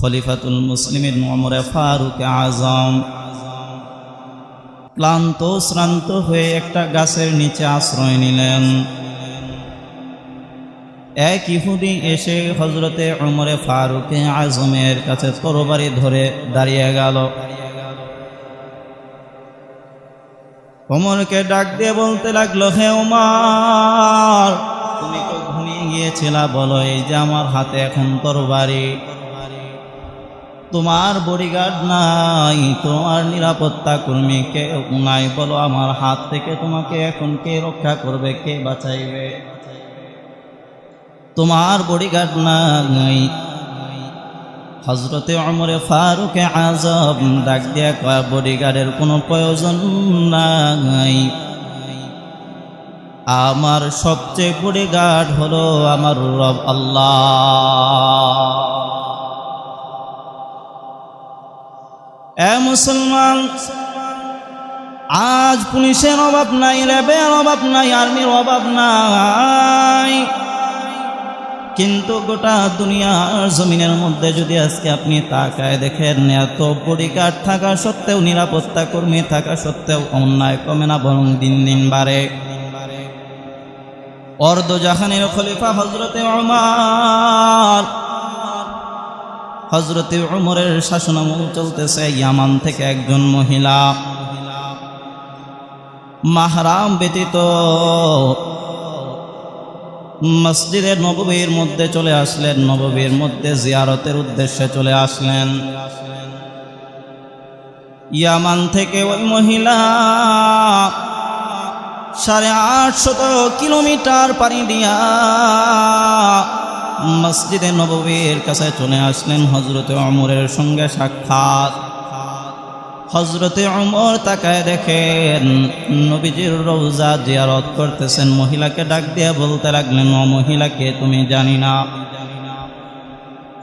খলিফাতুল মুসলিমের নমরে ফারুক আজম। ক্লান্ত, শ্রান্ত হয়ে একটা গাছের নিচে আশ্রয় নিলেন। এক ইহুদি এসে হজরতে উমরে ফারুক আজমের কাছে তরবারি ধরে দাঁড়িয়ে গেল। অমরকে ডাক দিয়ে বলতে লাগল, হে উমার তুমি তো ঘুমিয়ে গিয়েছিলা, বলো, এই যে আমার হাতে এখন তরবারি। তোমার বডিগার্ড নাই, তোমার নিরাপত্তা কর্মী কে নাই। বলো, আমার হাত থেকে তোমাকে এখন কে রক্ষা করবে, কে বাঁচাইবে? তোমার বডিগার্ড নাই। হজরতে অমরে ফারুকে আজব ডাক দিয়া বডিগার্ডের কোনো প্রয়োজন নাই। আমার সবচেয়ে বডিগার্ড হলো আমার রব আল্লাহ। এ মুসলমান, আজ পুলিশের অভাব নাই, র্যাবের অভাব নাই, আর্মির অভাব নাই। কিন্তু গোটা দুনিয়ার জমিনের মধ্যে যদি আজকে আপনি তাকায় দেখেন, এত বডিগার্ড থাকা সত্ত্বেও, নিরাপত্তা কর্মী থাকা সত্ত্বেও, অন্যায় কমে না, বরং দিন দিন বাড়ে। অর্ধ জাহানের খলিফা হজরতে অমার হজরতে উমরের শাসনামল চলতেছে ইয়ামান থেকে একজন মহিলা। মাহরাম ব্যতীত মসজিদে নববীর মধ্যে চলে আসলেন, নববীর মধ্যে জিয়ারতের উদ্দেশ্যে চলে আসলেন। ইয়ামান থেকে ওই মহিলা সাড়ে আটশত কিলোমিটার পানি দিয়া মসজিদে নববীর কাছে চলে আসলেন হজরতে অমরের সঙ্গে সাক্ষাৎ। হজরতে অমর তাকায় দেখেন নবীজির রৌজা জিয়ারত করতেছেন। মহিলাকে ডাক দিয়ে বলতে লাগলেন, ও মহিলাকে তুমি জানি না।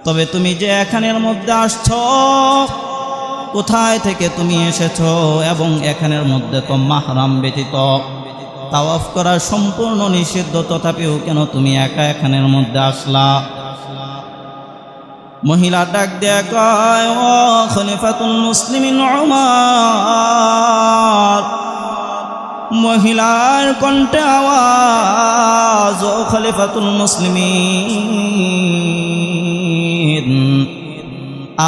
তবে তুমি যে এখানের মধ্যে আসছ, কোথায় থেকে তুমি এসেছ এবং এখানের মধ্যে তো মাহরাম ব্যতীত তাওয়াফ করা সম্পূর্ণ নিষিদ্ধ, তথাপিও কেন তুমি একা এখানের মধ্যে আসলা? মহিলা ডাক দেয়া উমার। মহিলার কণ্ঠে আওয়াজ, ও খলিফাতুল মুসলিমিন,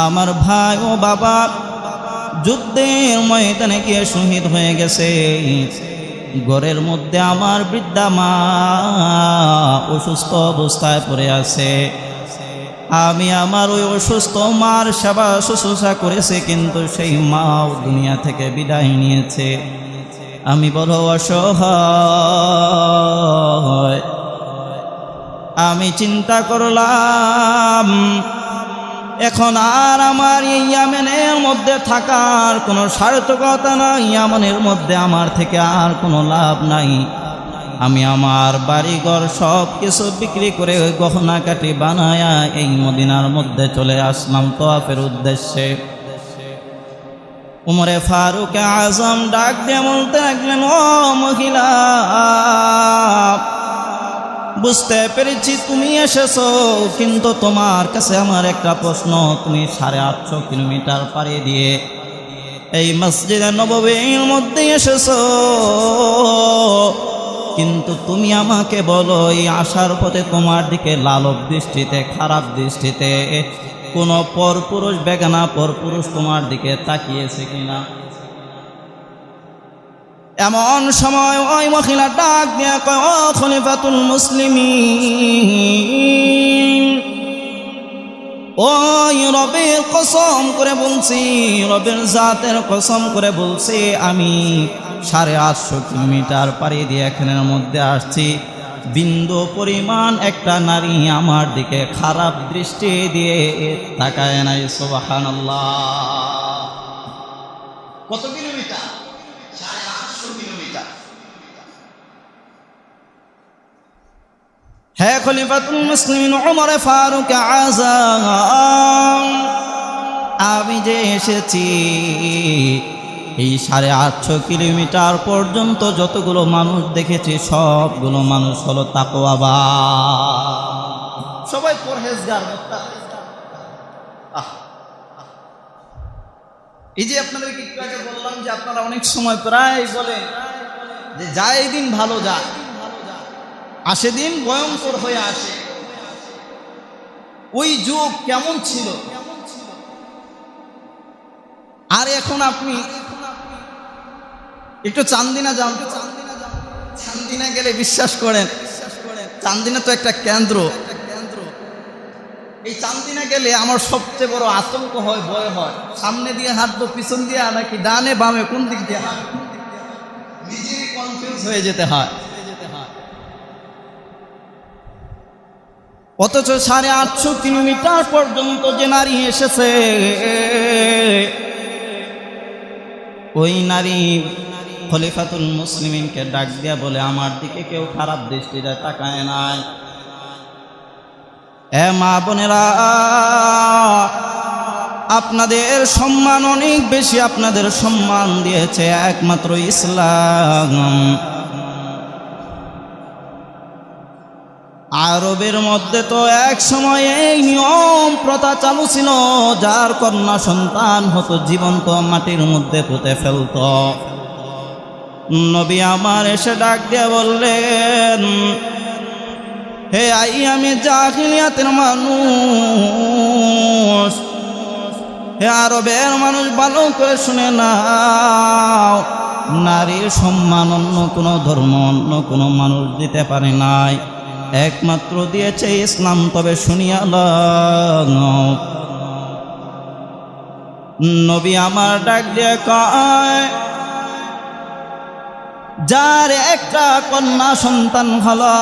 আমার ভাই ও বাবা যুদ্ধের ময়দানে গিয়ে শহীদ হয়ে গেছে। ঘরের মধ্যে আমার বৃদ্ধা মা অসুস্থ অবস্থায় পড়ে আছে। আমি আমার ওই অসুস্থ মার সেবা শুশ্রূষা করেছি, কিন্তু সেই মাও দুনিয়া থেকে বিদায় নিয়েছে। আমি বড় অসহায়। আমি চিন্তা করলাম এখন আর আমার এই ইয়ামেনের মধ্যে থাকার কোনো সার্থকতা নাই, ইয়ামনের মধ্যে আমার থেকে আর কোনো লাভ নাই। আমি আমার বাড়িঘর সব কিছু বিক্রি করে ওই গহনা কাটি বানায়া এই মদিনার মধ্যে চলে আসলাম তোয়াফের উদ্দেশ্যে। উমরে ফারুক আজম ডাক দিয়ে বলতে লাগলেন, ও মহিলা বুঝতে পেরেছি, তুমি এসেছ। কিন্তু তোমার কাছে আমার একটা প্রশ্ন, তুমি সাড়ে আটশো কিলোমিটার পাড়ি দিয়ে এই মসজিদে নববীর মধ্যে এসেছ। কিন্তু তুমি আমাকে বলো, এই আসার পথে তোমার দিকে লালক দৃষ্টিতে, খারাপ দৃষ্টিতে কোনো পরপুরুষ বেগানা পরপুরুষ তোমার দিকে তাকিয়েছে কিনা? এমন সময় ওই মহিলা ডাক দিয়া কয়, ও খলিফাতুল মুসলিমিন। ওই রবের কসম করে বলছি, রবের জাতের কসম করে বলছি, আমি সাড়ে আটশো কিলোমিটার পাড়ি দিয়ে এখানের মধ্যে আসছি। বিন্দু পরিমাণ একটা নারী আমার দিকে খারাপ দৃষ্টি দিয়ে তাকায় নাই সোবাহান কত কিলোমিটার সাড়ে আটশো কিলোমিটার হে খলিফাতুল মুসলিমিন ওমর ফারুক আজম, আমি যে এসেছি, এই সাড়ে আটশো কিলোমিটার পর্যন্ত যতগুলো মানুষ দেখেছি, সবগুলো মানুষ হলো তাকোয়াবা সবাই পরহেজগার এই যে আপনাদেরকে একটু আগে বললাম যে আপনারা অনেক সময় প্রায় বলেন যে যায় দিন ভালো যায়। আসে দিন ভয়ঙ্কর হয়ে আসে। ওই যুগ কেমন ছিল? আর এখন আপনি একটু চান্দিনা যান। চান্দিনা গেলে বিশ্বাস করেন, চান্দিনা তো একটা কেন্দ্র। এই চান্দিনা গেলে আমার সবচেয়ে বড় আতঙ্ক হয়, ভয় হয়। সামনে দিয়ে হাঁটবো, পিছন দিয়ে নাকি ডানে বামে কোন দিক দিয়ে হাঁটবো? নিজেই কনফিউজ হয়ে যেতে হয়। অথচ সাড়ে আটশো কিলোমিটার পর্যন্ত যে নারী এসেছে, ওই নারী খলিফাতুল মুসলিমিনকে ডাক দিয়া বলে, আমার দিকে কেউ খারাপ দৃষ্টিতে তাকায় নাই। এ মা বোনেরা, আপনাদের সম্মান অনেক বেশি, আপনাদের সম্মান দিয়েছে একমাত্র ইসলাম। আরবের মধ্যে তো এক সময় এই নিয়ম প্রথা চালু ছিল, যার কন্যা সন্তান হতো জীবন্ত মাটির মধ্যে পুঁতে ফেলত। নবী আমার এসে ডাক দিয়ে বললেন, হে আই আমি জাহিলিয়াতের মানুষ, হে আরবের মানুষ, ভালো করে শুনে নাও। নারীর সম্মান অন্য কোনো ধর্ম, অন্য কোনো মানুষ দিতে পারে নাই। একমাত্র দিয়েছে ইসলাম, তবে শুনিয়া। নবী আমার ডাক দিয়ে কয়, যার একটা কন্যা সন্তান হলো,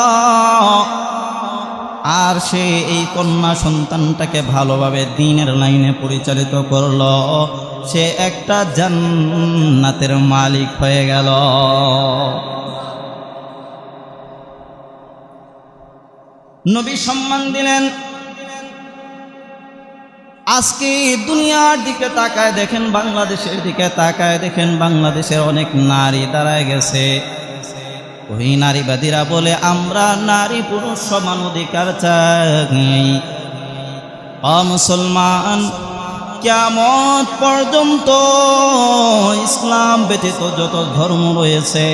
আর সে এই কন্যা সন্তানটাকে ভালোভাবে দিনের লাইনে পরিচালিত করল, সে একটা জান্নাতের মালিক হয়ে গেল নবী সম্মান দিলেন। আজকে দুনিয়ার দিকে তাকায় দেখেন, বাংলাদেশের দিকে তাকায় দেখেন বাংলাদেশের অনেক নারী দাঁড়ায় গেছে। ওই নারীবাদীরা বলে, আমরা নারী পুরুষ সমান অধিকার চাই। মুসলমান কেমন পর্যন্ত ইসলাম ব্যতীত যত ধর্ম রয়েছে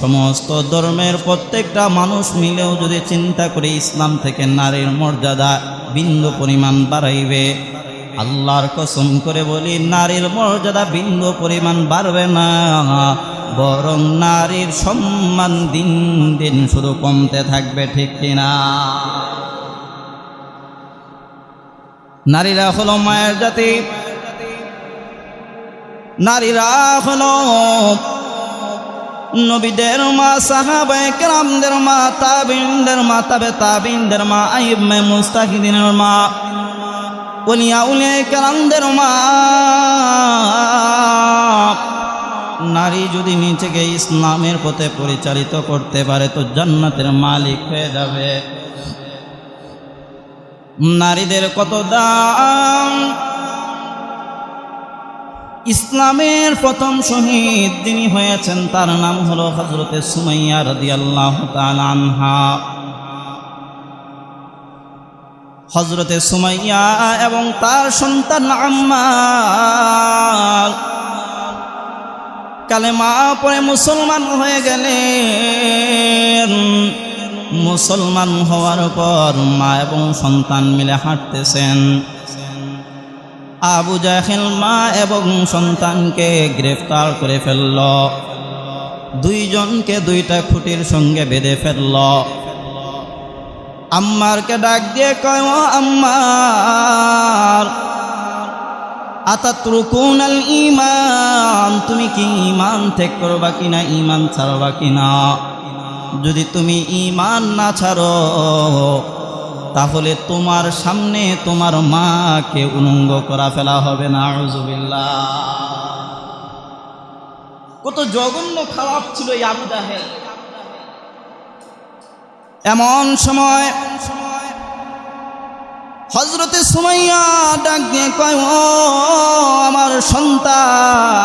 সমস্ত ধর্মের প্রত্যেকটা মানুষ মিলেও যদি চিন্তা করে ইসলাম থেকে নারীর মর্যাদা বিন্দু পরিমাণ বাড়াইবে, আল্লাহর কসম করে বলি নারীর মর্যাদা বিন্দু পরিমাণ বাড়বে না, বরং নারীর সম্মান দিন দিন শুধু কমতে থাকবে, ঠিক কিনা? নারীরা হলো মায়ের জাতি, নারীরা হলো নবীদের মা সাহাবায়ে কেরামদের মা, তাবিনদের মা, তাবে তাবিনদের মা আইব মে মুস্তাহিদিনের মা উলিয়া উলিয়া কেরামদের মা। নারী যদি নিজেকে ইসলামের পথে পরিচালিত করতে পারে, তো জান্নাতের মালিক হয়ে যাবে। নারীদের কত দাম? ইসলামের প্রথম শহীদ যিনি হয়েছেন, তার নাম হলো হজরতে সুমাইয়া রদি আল্লাহ আনহা। হজরতে সুমাইয়া এবং তার সন্তান আম্মা কালে মা পরে মুসলমান হয়ে গেলেন। মুসলমান হওয়ার পর মা এবং সন্তান মিলে হাঁটতেছেন। আবু জাহেল মা এবং সন্তানকে গ্রেফতার করে ফেলল। দুইজনকে দুইটা খুঁটির সঙ্গে বেঁধে ফেলল। আম্মারকে ডাক দিয়ে কয় আম্মার, আতাত্রুকুন আল ইমান তুমি কি ইমান ত্যাগ করবা কিনা ইমান ছাড়বা কিনা? যদি তুমি ইমান না ছাড়ো তাহলে তোমার সামনে তোমার মাকে উলঙ্গ করা ফেলা হবে না আউজুবিল্লাহ কত জঘন্য খারাপ ছিল এই আবু জাহেল। এমন সময় হজরতে সুমাইয়া ডাক দিয়ে কয়, ও আমার সন্তান,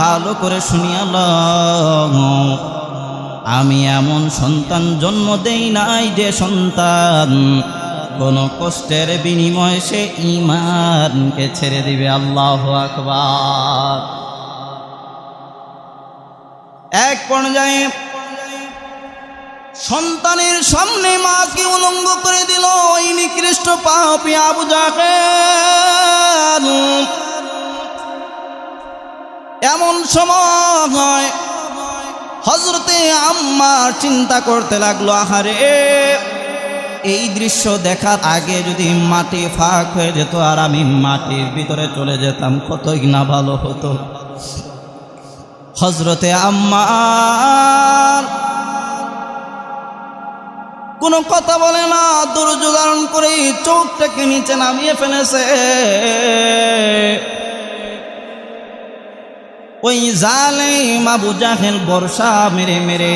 ভালো করে শুনিয়া লও। আমি এমন সন্তান জন্ম দেই নাই যে সন্তান। কোন কষ্টের বিনিময়ে সে ইমানকে ছেড়ে দিবে। আল্লাহ আকবার। এক পর্যায়ে সন্তানের সামনে মাকে উলঙ্গ করে দিল ওই নিকৃষ্ট পাপি আবু এমন সময় হজরতে আম্মার চিন্তা করতে লাগল, আহারে, এই দৃশ্য দেখার আগে যদি মাটি ফাঁক হয়ে যেত আর আমি মাটির ভিতরে চলে যেতাম, কতই না ভালো হতো। হজরতে আম্মার কোনো কথা বলে না দুর্য ধারণ করে চোখটাকে নিচে নামিয়ে ফেলেছে। ওই জালে মাবু জাহেল বর্ষা মেরে মেরে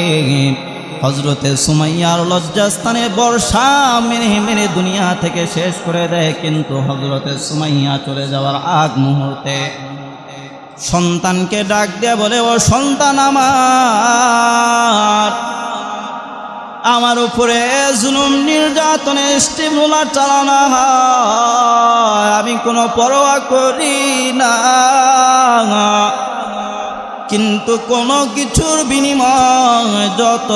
হজরতে সুমাইয়ার লজ্জাস্থানে বর্ষা মেরে মেরে দুনিয়া থেকে শেষ করে দেয়। কিন্তু হজরতে সুমাইয়া চলে যাওয়ার আগ মুহূর্তে সন্তানকে ডাক দেয়া বলে, ও সন্তান আমার আমার উপরে জুলুম, নির্যাতনে স্টিমুলার চালানো হয়। আমি কোনো পরোয়া করি না। কিন্তু কোনো কিছুর বিনিময় যত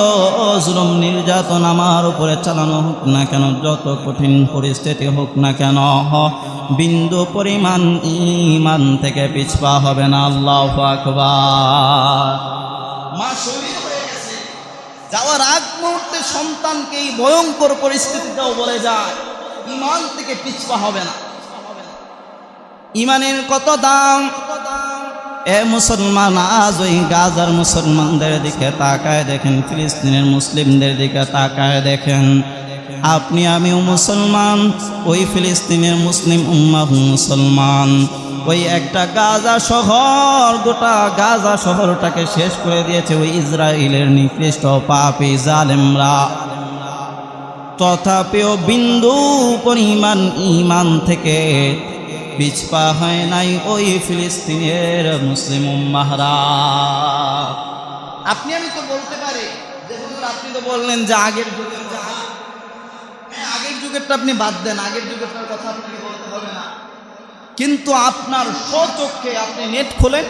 জুলুম নির্যাতন আমার উপরে চালানো হোক না কেন, যত কঠিন পরিস্থিতি হোক না কেন, বিন্দু পরিমাণ ইমান থেকে পিছপা হবে না, আল্লাহ আকবার। মা শহীদ হয়ে গেছে। যাওয়ার আগ মুহূর্তে সন্তানকে এই ভয়ঙ্কর পরিস্থিতিটাও বলে যায় ইমান থেকে পিছপা হবে না। ইমানের কত দাম এ মুসলমান, আজ ওই গাজার মুসলমানদের দিকে তাকায় দেখেন, ফিলিস্তিনের মুসলিমদের দিকে তাকায় দেখেন। আপনি আমিও মুসলমান, ওই ফিলিস্তিনের মুসলিম উম্মাহ মুসলমান। ওই একটা গাজা শহর, গোটা গাজা শহরটাকে শেষ করে দিয়েছে ওই ইসরায়েলের নিকৃষ্ট পাপি জালেমরা। তথাপিও বিন্দু পরিমাণ ইমান থেকে পিছপা হয় নাই ওই ফিলিস্তিনের মুসলিম উম্মাহরা। আপনি আমি তো বলতে পারি আপনি তো বললেন যে আগের যুগের হ্যাঁ, আগের যুগেরটা আপনি বাদ দেন আগের যুগেরটার কথা আপনাকে বলতে হবে কিন্তু আপনার স্বচক্ষে আপনি নেট খোলেন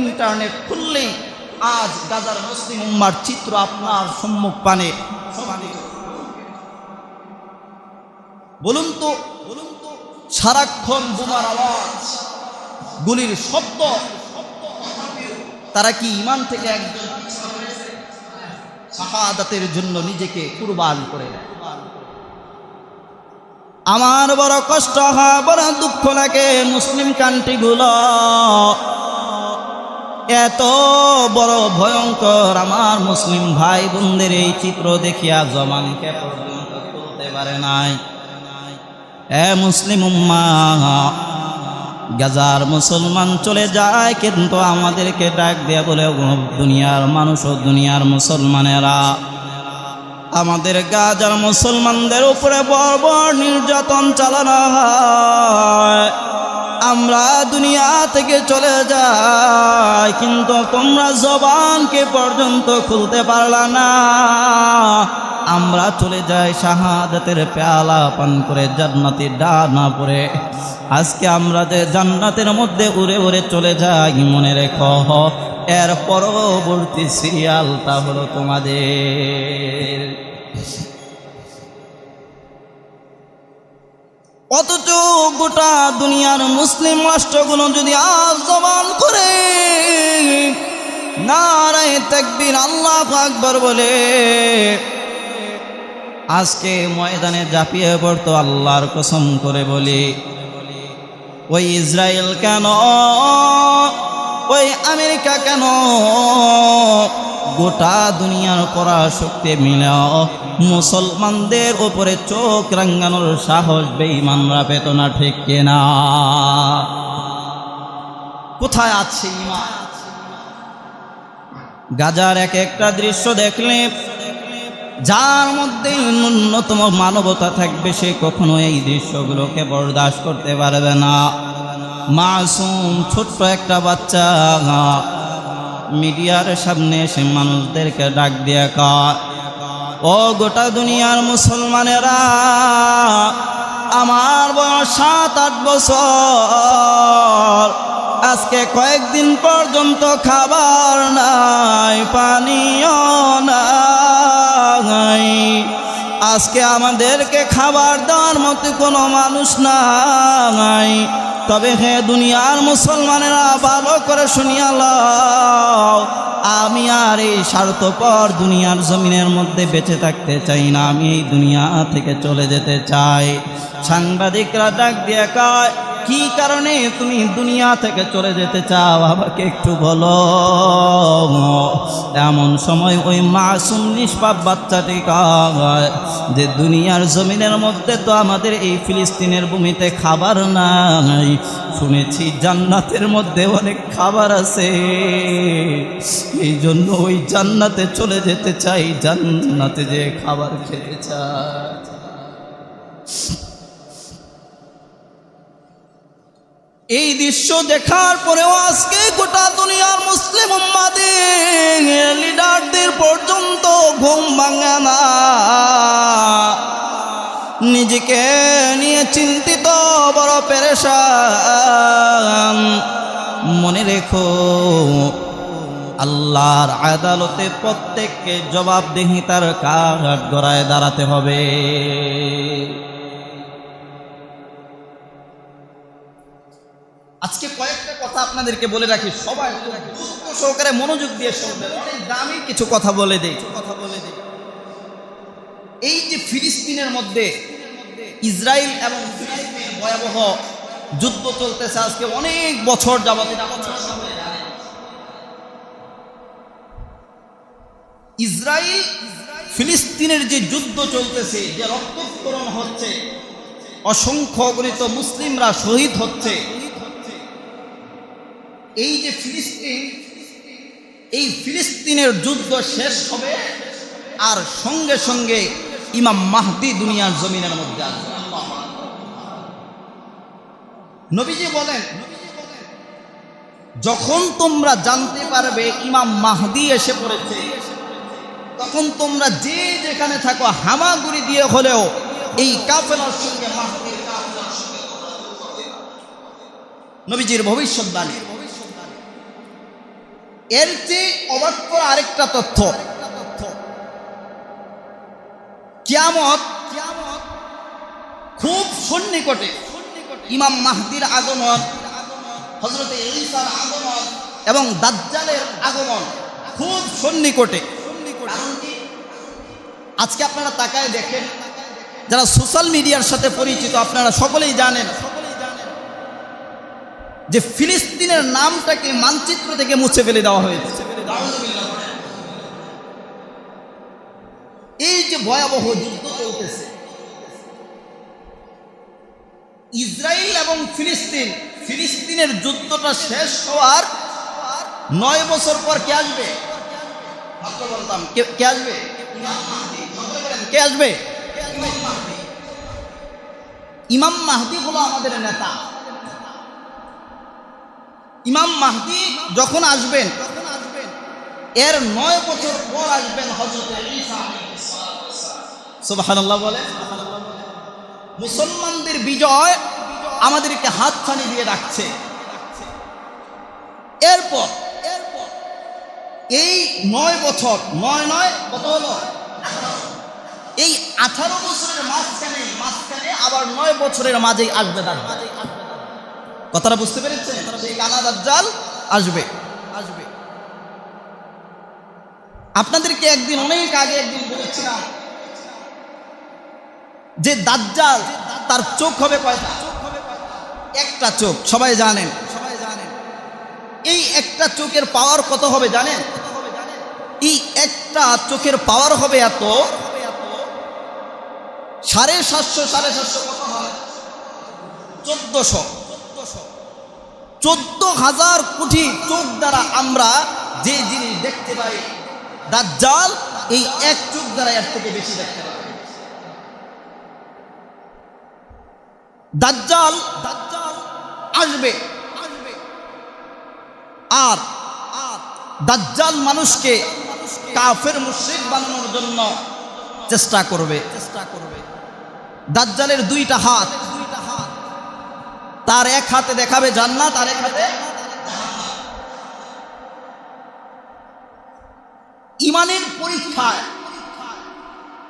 ইন্টারনেট খুললে আজ গাজার মুসলিম উম্মার চিত্র আপনার সম্মুখ পানে। বলুন তো বলুন সারাক্ষণ বোমার আওয়াজ, গুলির শব্দ। তারা কি ইমান থেকে একজন জন্য নিজেকে কুরবান করে দেয় আমার বড় কষ্ট হয়, বড় দুঃখ লাগে মুসলিম কান্ট্রিগুলো। এত বড় ভয়ঙ্কর, আমার মুসলিম ভাই বোনদের এই চিত্র দেখিয়া জমানকে পর্যন্ত তুলতে পারে নাই। এ মুসলিম উম্মা, গাজার মুসলমান চলে যায়, কিন্তু আমাদেরকে ডাক দেয়া বলে দুনিয়ার মানুষ ও দুনিয়ার মুসলমানেরা, আমাদের গাজার মুসলমানদের উপরে বর্বর নির্যাতন চালানো হয়। আমরা দুনিয়া থেকে চলে যাই, কিন্তু তোমরা জবানকে পর্যন্ত খুলতে পারলা না। আমরা চলে যাই শাহাদাতের পেয়ালা পান করে জান্নাতি ডানা পরে। আজকে আমরা যে জান্নাতের মধ্যে উড়ে উড়ে চলে যাই, মনে রেখো, এর পরবর্তী সিরিয়ালটা হলো তোমাদের। অথচ গোটা দুনিয়ার মুসলিম রাষ্ট্রগুলো যদি আজ জবান করে, নারায় তাকবীর আল্লাহ আকবর বলে, আজকে ময়দানে জাপিয়ে পড়তো আল্লাহর কসম করে বলি, ওই ইসরায়েল কেন, ওই আমেরিকা কেন গোটা দুনিয়ার করা শক্তি মিলে মুসলমানদের ওপরে চোখ রাঙ্গানোর সাহস বেঈমানরা পেত না, ঠিক কিনা? কোথায় আছে ইমান গাজার এক একটা দৃশ্য দেখলে যার মধ্যে ন্যূনতম মানবতা থাকবে সে কখনো এই দৃশ্যগুলোকে বরদাস্ত করতে পারবে না। মাসুম ছোট্ট একটা বাচ্চা মিডিয়ার সামনে এসে মানুষদেরকে ডাক দিয়ে কয়, ও গোটা দুনিয়ার মুসলমানেরা, আমার বয়স সাত, আট বছর। আজকে কয়েকদিন পর্যন্ত খাবার নাই পানীয় নাই। আজকে আমাদেরকে খাবার দেওয়ার মতো কোনো মানুষ নাই। তবে হে দুনিয়ার মুসলমানেরা, ভালো করে শুনিয়া লও। আমি আর এই স্বার্থপর দুনিয়ার জমিনের মধ্যে বেঁচে থাকতে চাই না। আমি এই দুনিয়া থেকে চলে যেতে চাই। সাংবাদিকরা ডাক দিয়ে কয় কি কারণে তুমি দুনিয়া থেকে চলে যেতে চাও? আমাকে একটু বলো। এমন সময় ওই মাসুম নিষ্পাপ বাচ্চাটি যে দুনিয়ার জমিনের মধ্যে তো আমাদের এই ফিলিস্তিনের ভূমিতে খাবার নাই। শুনেছি জান্নাতের মধ্যে অনেক খাবার আছে। এই জন্য ওই জান্নাতে চলে যেতে চাই। জান্নাতে যে খাবার খেতে চাই এই দৃশ্য দেখার পরেও আজকে গোটা দুনিয়ার মুসলিম লিডারদের পর্যন্ত ঘুম ভাঙে না। নিজেকে নিয়ে চিন্তিত, বড় পেরেশান। মনে রেখো, আল্লাহর আদালতে প্রত্যেককে জবাবদিহিতার কাঠ গড়ায় দাঁড়াতে হবে। আজকে কয়েকটা কথা আপনাদেরকে বলে রাখি, সবাই সহকারে মনোযোগ দিয়ে দামি কিছু কথা বলে দেই। কথা বলে দেই। এই যে ফিলিস্তিনের মধ্যে ইসরায়েল এবং ভয়াবহ যুদ্ধ চলতেছে, আজকে অনেক বছর যাবত। ইসরায়েল, ফিলিস্তিনের যে যুদ্ধ চলতেছে, যে রক্তক্ষরণ হচ্ছে, অসংখ্য গণিত মুসলিমরা শহীদ হচ্ছে এই যে ফিলিস্তিন, এই ফিলিস্তিনের যুদ্ধ শেষ হবে আর সঙ্গে সঙ্গে ইমাম মাহদি দুনিয়ার জমিনের মধ্যে আসবে নবীজি বলেন, যখন তোমরা জানতে পারবে ইমাম মাহদি এসে পড়েছে, তখন তোমরা যে যেখানে থাকো, হামাগুড়ি দিয়ে হলেও এই কাফেলার সঙ্গে মাহদির কাফেলার সঙ্গে। নবীজির ভবিষ্যৎবাণী এর চেয়ে অবাক করা আরেকটা তথ্য। কিয়ামত কিয়ামত খুব সন্নিকটে ইমাম মাহদির আগমন হজরতে ঈসার আগমন এবং দাজ্জালের আগমন খুব সন্নিকটে। আজকে আপনারা তাকায় দেখেন, যারা সোশ্যাল মিডিয়ার সাথে পরিচিত আপনারা সকলেই জানেন যে ফিলিস্তিনের নামটাকে, মানচিত্র থেকে মুছে ফেলে দেওয়া হয়েছে। এই যে ভয়াবহ যুদ্ধ চলতেছে ইসরায়েল এবং ফিলিস্তিন, ফিলিস্তিনের যুদ্ধটা শেষ হওয়ার নয় বছর পর কে আসবে? কে আসবে? কে আসবে? ইমাম মাহদি হলো আমাদের নেতা। ইমাম মাহদি যখন আসবেন, এর নয় বছর পর আসবেন মুসলমানদের বিজয় আমাদেরকে হাত হাতছানি দিয়ে রাখছে এরপর এরপর এই নয় বছর, নয় নয় কত হলো? এই আঠারো বছরের মাঝখানে মাঝখানে আবার নয় বছরের মাঝেই আসবে দাজ্জাল কথাটা বুঝতে পেরেছেন? সেই কানা দাজ্জাল আসবে। আসবে। আপনাদেরকে একদিন, অনেক আগে একদিন বলেছিলাম যে দাজ্জাল তার চোখ হবে কয়টা? একটা চোখ, সবাই জানেন। সবাই জানেন এই একটা চোখের পাওয়ার কত হবে জানেন? এই একটা চোখের পাওয়ার হবে এত, সাড়ে সাতশো সাড়ে সাতশো কত হয়? চোদ্দশো। চোদ্দ হাজার কোটি চোখ দ্বারা আমরা যে জিনিস দেখতে পাই, দাজ্জাল, এই এক চোখ দ্বারা এর থেকে বেশি দেখতে পাই। দাজ্জাল দাজ্জাল আসবে। আসবে আর দাজ্জাল মানুষকে কাফের মুশরিক বানানোর জন্য চেষ্টা করবে চেষ্টা করবে। দাজ্জালের দুইটা হাত। তার এক হাতে দেখাবে জান্নাত, আর এক হাতে ইমানের পরীক্ষায়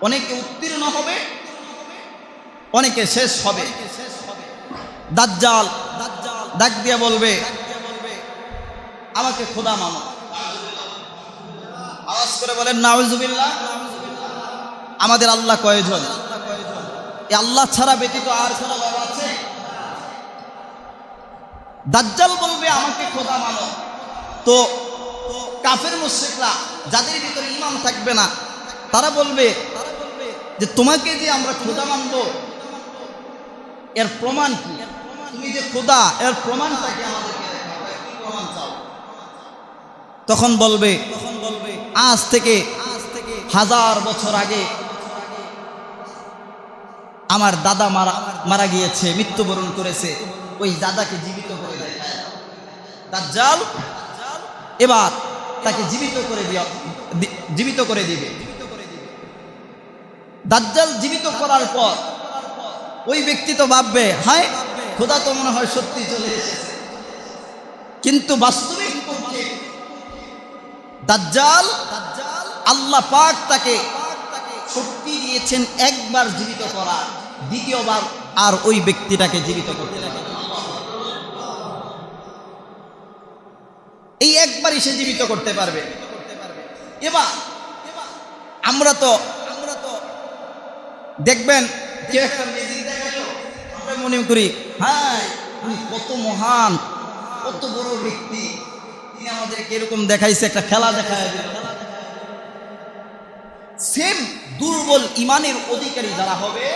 অনেকে উত্তীর্ণ হবে, অনেকে শেষ হবে। দাজ্জাল, ডাক দিয়ে বলবে, আমাকে খোদা মামা আওয়াজ করে বলেন, নাউজুবিল্লাহ। আমাদের আল্লাহ কয়জন? আল্লাহ ছাড়া ব্যতীত আর আছে দাজ্জাল বলবে, আমাকে খোদা মানো। তো কাফের মুশ্রিকরা, যাদের ভিতরে ইমান থাকবে না, তারা বলবে যে, তোমাকে যে আমরা খোদা মানব, এর প্রমাণ কি? তুমি যে খোদা, এর প্রমাণটা কি আমাদেরকে তখন বলবে আজ থেকে আজ থেকে হাজার বছর আগে আমার দাদা মারা মারা গিয়েছে, মৃত্যুবরণ করেছে। ওই দাদাকে জীবিত দাজ্জাল, এবার তাকে জীবিত করে জীবিত করে দিবে। দাজ্জাল জীবিত করার পর ওই ব্যক্তি তো ভাববে, হায়, খোদা তো মনে হয় সত্যি চলে এসেছে। কিন্তু বাস্তবিক পক্ষে দাজ্জাল, আল্লাহ পাক তাকে শক্তি দিয়েছেন একবার জীবিত করা দ্বিতীয়বার আর ওই ব্যক্তিটাকে জীবিত করতে লাগে এই একবারই সে জীবিত করতে পারবে। এবার আমরা তো আমরা তো দেখবেন মনে করি হ্যাঁ কত মহান, কত বড় ব্যক্তি। তিনি আমাদেরকে এরকম দেখাইছে, একটা খেলা দেখায় সেম দুর্বল ইমানের অধিকারী যারা হবে,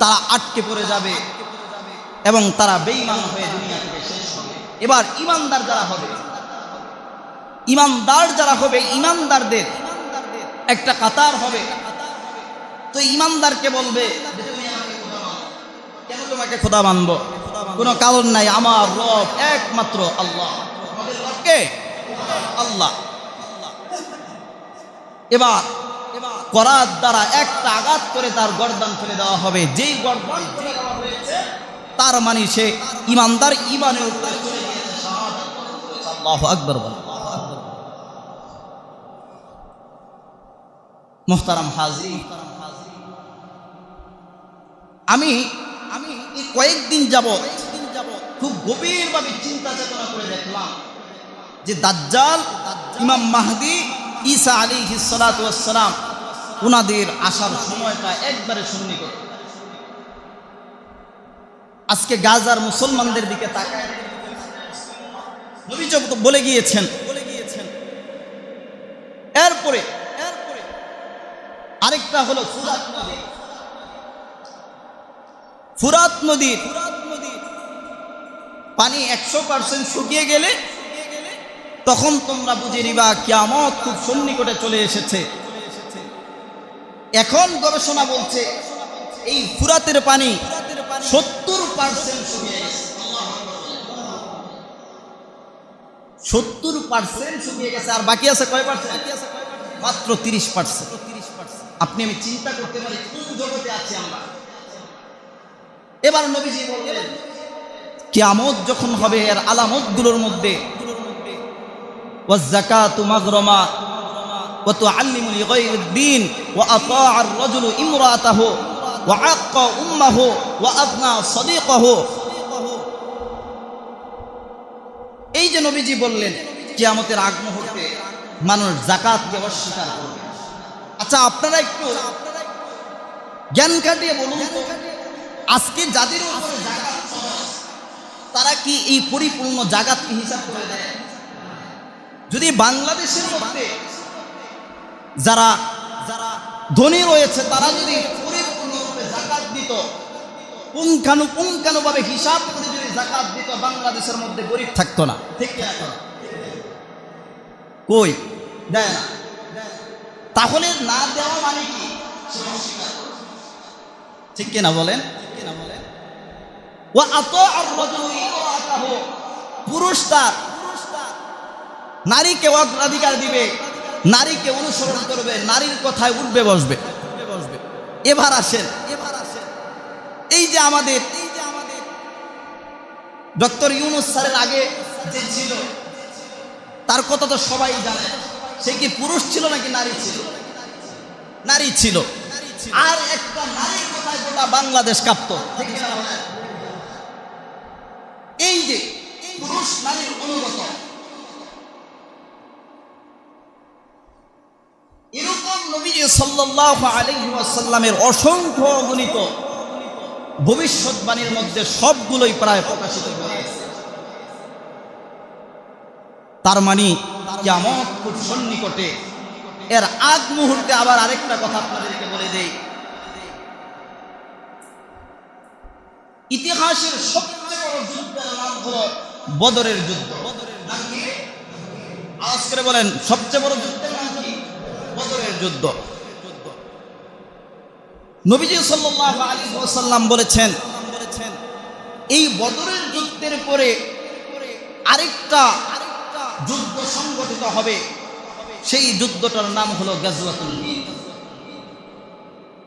তারা আটকে পড়ে যাবে এবং তারা বেঈমান হয়ে দুনিয়া থেকে শেষ এবার ইমানদার যারা হবে, ইমানদার যারা হবে, ইমানদারদের একটা কাতার হবে। তো ইমানদারকে বলবে কেন তোমাকে খোদা মানবো? কোনো কারণ নাই, আমার রব একমাত্র আল্লাহ। কে আল্লাহ। এবার করার দ্বারা একটা আঘাত করে তার গর্দান ফেলে দেওয়া হবে। যেই গর্দান তার মানে সে ইমানদার, ইমানের উপরে চলে গিয়েছে শাহাদাত বরণ করেছে। আল্লাহু আকবার বলেন মোহতারাম হাজি আমি আমি এই কয়েকদিন যাব খুব গভীরভাবে চিন্তা চেতনা করে দেখলাম যে দাজ্জাল, ইমাম মাহদি, ঈসা আলী হিসালাতাম ওনাদের আসার সময়টা একবারে সন্নিকট। আজকে গাজার মুসলমানদের দিকে তাকায় নবী বলে গিয়েছেন। এরপরে, আরেকটা হলো ফুরাত নদী। ফুরাত নদীর পানি একশো পার্সেন্ট শুকিয়ে গেলে তখন তোমরা বুঝে নিবা, কিয়ামত খুব সন্নিকটে চলে এসেছে। এখন গবেষণা বলছে, এই ফুরাতের পানি সত্তর পার্সেন্ট শুকিয়ে গেছে। সত্তর পার্সেন্ট শুকিয়ে গেছে আর বাকি আছে কয় পার্সেন্ট মাত্র তিরিশ পার্সেন্ট আপনি আমি চিন্তা করতে পারি কোন জগতে আছি আমরা এবার নবীজি বললেন কিয়ামত যখন হবে এর আলামতগুলোর মধ্যে والزكاة مغرما وتعلم لغير الدين وأطاع الرجل امرأته وعق أمه وأبنى صديقه এই যে নবীজি বললেন, কিয়ামতের আগ মুহূর্তে মানুষ জাকাতকে অস্বীকার করবে। আচ্ছা আপনারা একটু জ্ঞান কাটিয়ে বলুন আজকে যাদের জাকাত তারা কি এই পরিপূর্ণ জাকাতকে হিসাব করে দেয়? যদি বাংলাদেশের মধ্যে যারা যারা ধনী রয়েছে, তারা যদি জাকাত পুঙ্খানুপুঙ্খানুভাবে হিসাব করে যদি জাকাত দিত বাংলাদেশের মধ্যে গরিব থাকতো না। ঠিক কই? দেয় না। তাহলে না দেওয়া মানে কি। ঠিক কিনা বলেন? ও আত পুরুষ তার নারীকে অগ্রাধিকার দিবে। নারীকে অনুসরণ করবে। নারীর কথায় উঠবে বসবে। এবার আসেন। এবার এই যে আমাদের ডক্টর ইউনুস স্যারের আগে যে ছিল, তার কথা তো সবাই জানে। সে কি পুরুষ ছিল নাকি নারী ছিল? নারী ছিল। আর একটা নারীর কথায় গোটা বাংলাদেশ কাঁপত? এই যে পুরুষ নারীর অনুগত, এরকম নবীজি সাল্লাল্লাহু আলাইহি ওয়াসাল্লামের অসংখ্য গণিত ভবিষ্যৎবাণীর মধ্যে সবগুলোই প্রায় প্রকাশিত তার মানে কেমন খুব সন্নিকটে। এর আগ মুহূর্তে আবার আরেকটা কথা আপনাদেরকে বলে দেই। ইতিহাসের সবচেয়ে বড় যুদ্ধ বদরের নাম কি আওয়াজ করে বলেন, সবচেয়ে বড় যুদ্ধের নাম কি? বদরের যুদ্ধ। নবীজি সাল্লাল্লাহু আলাইহি ওয়াসাল্লাম বলেছেন, এই বদরের যুদ্ধের পরে আরেকটা যুদ্ধ সংগঠিত হবে। সেই যুদ্ধটার নাম হলো গাজওয়াতুল হিন্দ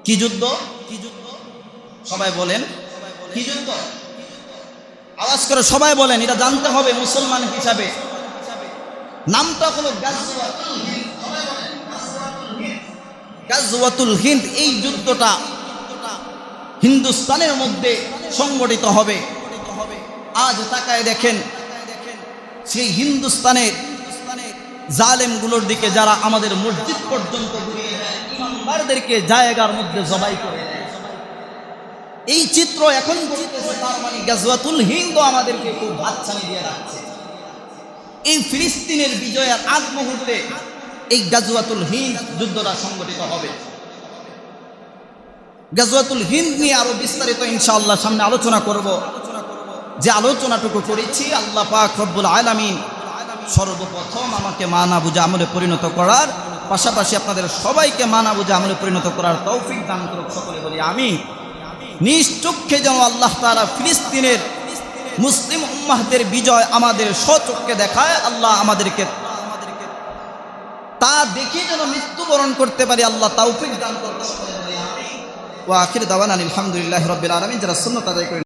কি যুদ্ধ? কি যুদ্ধ সবাই বলেন, কি যুদ্ধ? আওয়াজ করে সবাই বলেন, এটা জানতে হবে মুসলমান হিসাবে। নামটা হলো গাজওয়াতুল হিন্দ সবাই বলেন। গাজওয়াতুল হিন্দ, এই যুদ্ধটা হিন্দুস্তানের মধ্যে সংগঠিত হবে। আজ তাকায় দেখেন, সেই হিন্দুস্তানের জালেমগুলোর দিকে যারা আমাদের মসজিদ পর্যন্ত ঘুরিয়ে জায়গার মধ্যে জবাই করে এই চিত্র এখন মানে গাজওয়াতুল হিন্দ আমাদেরকে খুব হাতছানি দিয়ে রাখছে। এই ফিলিস্তিনের বিজয়ের আগ মুহূর্তে এই গাজুয়াতুল হিন্দ যুদ্ধটা সংগঠিত হবে। গাজওয়াতুল হিন্দ নিয়ে আরও বিস্তারিত ইনশাআল্লাহ সামনে আলোচনা করব। যে আলোচনাটুকু করেছি, আল্লাহ পাক রব্বুল আলামিন সর্বপ্রথম আমাকে মানা বুঝে আমলে পরিণত করার, পাশাপাশি আপনাদের সবাইকে মানা বুঝে আমলে পরিণত করার তৌফিক দান করুক সকলে বলি আমি নিজ চক্ষে যেন আল্লাহ তারা ফিলিস্তিনের মুসলিম উম্মাহদের বিজয় আমাদের স্বচক্ষে দেখায়, আল্লাহ আমাদেরকে তা দেখে যেন মৃত্যুবরণ করতে পারি, আল্লাহ তৌফিক দান করতে ও আখির দাওয়ানা আলহামদুলিল্লাহ রবিল আলমিন, যারা শূন্য করে